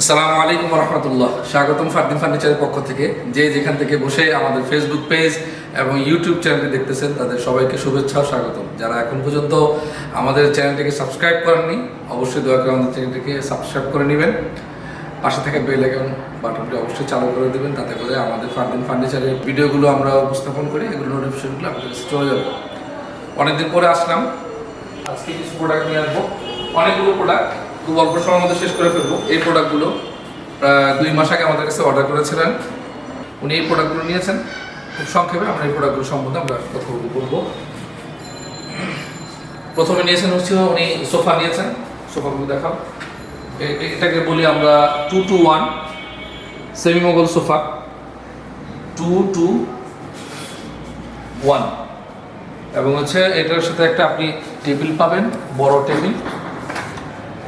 আসসালামু আলাইকুম রহমতুল্লাহ স্বাগতম ফারদিন ফার্নিচারের পক্ষ থেকে। যে যেখান থেকে বসে আমাদের ফেসবুক পেজ এবং ইউটিউব চ্যানেলটি দেখতেছেন, তাদের সবাইকে শুভেচ্ছা ও স্বাগতম। যারা এখন পর্যন্ত আমাদের চ্যানেলটিকে সাবস্ক্রাইব করেননি, অবশ্যই দয়া করে আমাদের চ্যানেলটিকে সাবস্ক্রাইব করে নেবেন। পাশে থেকে বেল আইকন বাটনটি অবশ্যই চালু করে দেবেন, তাতে করে আমাদের ফার্দিন ফার্নিচারের ভিডিওগুলো আমরা উপস্থাপন করি, এগুলো নোটিফিকেশনগুলো আপনাদের কাছে চলে যাবে। অনেকদিন পরে আসলাম। আজকে কিছু প্রোডাক্ট নিয়ে আসব। অনেকগুলো প্রোডাক্ট খুব অল্প সময়ের মধ্যে শেষ করে ফেলব। এই প্রোডাক্টগুলো প্রায় দুই মাস আগে আমাদের কাছে অর্ডার করেছিলেন। উনি এই প্রোডাক্টগুলো নিয়েছেন। খুব সংক্ষেপে আমরা এই প্রোডাক্টগুলো সম্বন্ধে আমরা কথা বলব। প্রথমে নিয়েছেন হচ্ছে উনি সোফা নিয়েছেন। সোফাগুলো দেখাও। এটাকে বলি আমরা two two one semi Mughal sofa. Two two one এবং হচ্ছে এটার সাথে একটা আপনি টেবিল পাবেন, বড় টেবিল।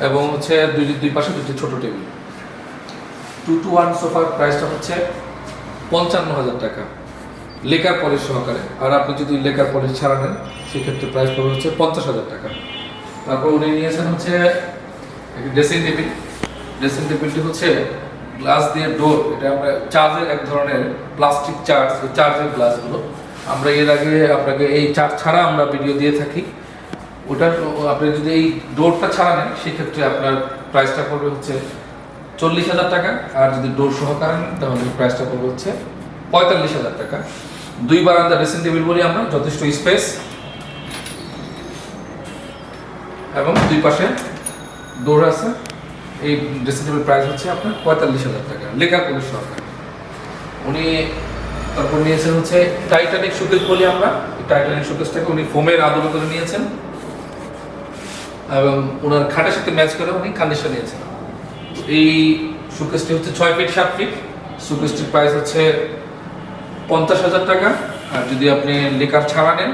এবং হচ্ছে দুই দুই পাশে দুটি ছোট টেবিল। টু টু ওয়ান সোফার প্রাইসটা হচ্ছে পঞ্চান্ন হাজার টাকা। লেকার পলিশ সহকারে। আর আপনি যদি লেকার পলিশ ছাড়া নেন, সেক্ষেত্রে প্রাইস পড়বে হচ্ছে পঞ্চাশ হাজার টাকা। তারপর উনি নিয়েছেন হচ্ছে ড্রেসিং টেবিল ড্রেসিং টেবিলটি হচ্ছে গ্লাস দিয়ে ডোর এটা আমরা চার্জের এক ধরনের প্লাস্টিক চার্জ চার্জের গ্লাসগুলো আমরা এর আগে আপনাকে এই চার্জ ছাড়া আমরা ভিডিও দিয়ে থাকি। ওটার আপনি যদি এই ডোরটা ছাড়া নেন, সেক্ষেত্রে আপনার প্রাইসটা পড়বে হচ্ছে চল্লিশ হাজার টাকা, আর যদি ডোর সহকারে নেন, তাহলে প্রাইসটা পড়বে হচ্ছে পঁয়তাল্লিশ হাজার টাকা। দুই বারান্দা ড্রেসিং টেবিল বলি আমরা, যথেষ্ট স্পেস এবং দুই পাশে ডোর আছে, এই ড্রেসিং টেবিল প্রাইস হচ্ছে আপনার পঁয়তাল্লিশ হাজার টাকা, লেখা পুলিশ সরকার উনি তারপর নিয়েছেন হচ্ছে টাইটানিক শোকেস বলি আমরা টাইটানিক শোকেসটাকে উনি ফোমের আদলে করে নিয়েছেন। এবং ওনার খাটের সাথে ম্যাচ করে উনি কান্ডিশন নিয়েছেন। এই শোকেসটি হচ্ছে ছয় ফিট সাত ফিট শোকেসটির প্রাইস হচ্ছে পঞ্চাশ হাজার টাকা। আর যদি আপনি লেকার ছাড়া নেন,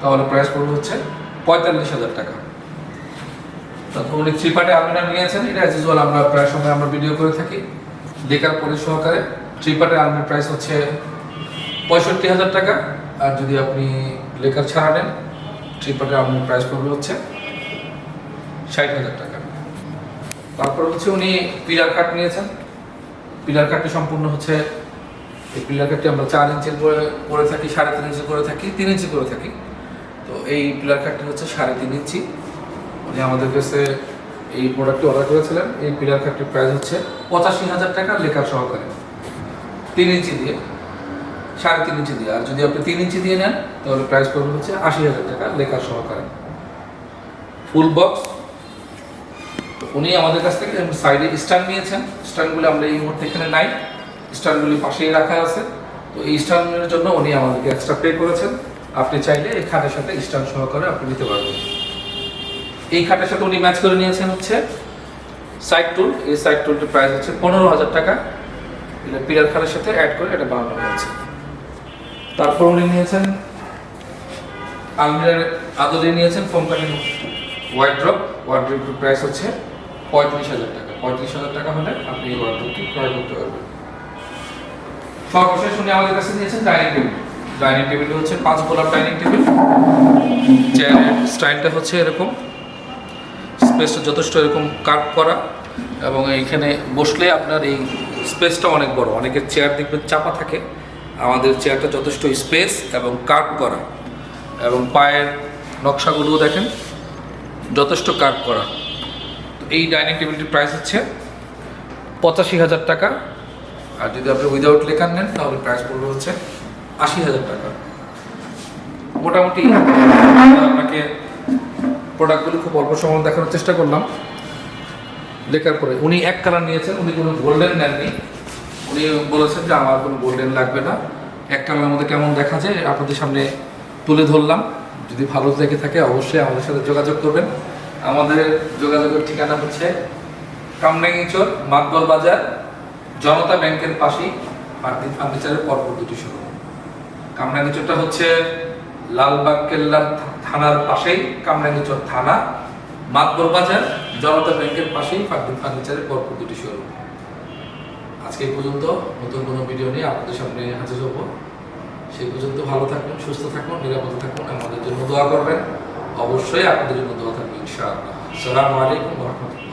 তাহলে প্রাইস পড়বে হচ্ছে পঁয়তাল্লিশ হাজার টাকা। তারপর উনি থ্রি পার্টে আলমিরা নিয়েছেন। এটা অ্যাজ ইউজুয়াল আমরা প্রায় সময় আমরা ভিডিও করে থাকি। লেকার পরি সহকারে থ্রি পার্টে আলমির প্রাইস হচ্ছে পঁয়ষট্টি হাজার টাকা। আর যদি আপনি লেকার ছাড়া নেন থ্রি পার্টে আলমির প্রাইস পড়বে হচ্ছে ষাট হাজার টাকা। তারপর হচ্ছে উনি পিলার কাট নিয়েছেন। পিলার কাটটি সম্পূর্ণ হচ্ছে, এই পিলার কাটটি আমরা চার ইঞ্চির করে করে থাকি, সাড়ে তিন ইঞ্চি করে থাকি, তিন ইঞ্চি করে থাকি। তো এই পিলার কাটটি হচ্ছে সাড়ে তিন ইঞ্চি। উনি আমাদের কাছে এই প্রোডাক্টটি অর্ডার করেছিলেন। এই পিলার কাটটির প্রাইস হচ্ছে পঁচাশি হাজার টাকা লেখার সহকারে। তিন ইঞ্চি দিয়ে, সাড়ে তিন ইঞ্চি দিয়ে। আর যদি আপনি তিন ইঞ্চি দিয়ে নেন, তাহলে প্রাইস পড়বে হচ্ছে আশি হাজার টাকা লেখার সহকারে। ফুল বক্স উনি আমাদের কাছ থেকে সাইডে স্ট্যান্ড নিয়েছেন। স্ট্যান্ডগুলো আমরা এই মুহূর্তে এখানে নাই। স্ট্যান্ডগুলি পাশেই রাখা আছে। তো এই স্ট্যান্ডের জন্য উনি আমাদেরকে এক্সট্রা পে করেছেন। আপনি চাইলে এই খাটের সাথে স্ট্যান্ড সহকারে আপনি নিতে পারবেন। এই খাটের সাথে উনি ম্যাচ করে নিয়েছেন হচ্ছে সাইড টুল এই সাইড টুলটির প্রাইস হচ্ছে পনেরো হাজার টাকা। এটা পিলার খাটের সাথে অ্যাড করে এটা বানানো হয়েছে। তারপর উনি নিয়েছেন আলমিরার আদলে নিয়েছেন কোম্পানির ওয়ার্ড্রপ ওয়ার্ড্রপের প্রাইস হচ্ছে পঁয়ত্রিশ হাজার টাকা। পঁয়ত্রিশ হাজার টাকা হলে আপনি এই ওয়ার্ড্রপটি ক্রয় করতে পারবেন। সর্বশেষ উনি আমাদের কাছে নিয়েছেন ডাইনিং টেবিল ডাইনিং টেবিল হচ্ছে পাঁচ গোলাপ ডাইনিং টেবিল চেয়ারের স্টাইলটা হচ্ছে এরকম। স্পেসটা যথেষ্ট এরকম কাট করা। এবং এইখানে বসলে আপনার এই স্পেসটা অনেক বড়। অনেকের চেয়ার দেখবেন চাপা থাকে। আমাদের চেয়ারটা যথেষ্ট স্পেস এবং কাট করা। এবং পায়ের নকশাগুলোও দেখেন, যথেষ্ট কাট করা। এই ডাইনিং টেবিলটির প্রাইস হচ্ছে পঁচাশি হাজার টাকা। আর যদি আপনি উইদাউট লেখার নেন, তাহলে প্রাইস পড়বে হচ্ছে আশি হাজার টাকা। মোটামুটি আপনাকে প্রোডাক্টগুলো খুব অল্প সময় দেখানোর চেষ্টা করলাম। লেখার পরে উনি এক কালার নিয়েছেন, উনি কোনো গোল্ডেন নেননি। উনি বলেছেন যে আমার কোনো গোল্ডেন লাগবে না। এক কালারের মধ্যে কেমন দেখা যায়, আপনাদের সামনে তুলে ধরলাম। যদি ভালো লেগে থাকে, অবশ্যই আমাদের সাথে যোগাযোগ করবেন। আমাদের যোগাযোগের ঠিকানা হচ্ছে কামরাঙ্গিচর মাতবল বাজার, জনতা ব্যাংকের পাশেই পার্থিব ফার্নিচারের পরপর দুটি শুরু কামরাঙ্গিচরটা হচ্ছে লালবাগ কেল্লার থানার পাশেই কামরাঙ্গিচর থানা। মাতবর বাজার, জনতা ব্যাংকের পাশেই পার্থিব ফার্নিচারের পরপর দুটি শুরু আজকে পর্যন্ত, নতুন কোনো ভিডিও নিয়ে আপনাদের সামনে হাজির হব। সেই পর্যন্ত ভালো থাকুন, সুস্থ থাকুন, নিরাপদে থাকুন, আমাদের জন্য দোয়া করবেন। অবশ্যই আপনাদের জন্য দোয়া থাকবে ইনশাআল্লাহ। আসসালামু আলাইকুম রহমতুল্লাহ।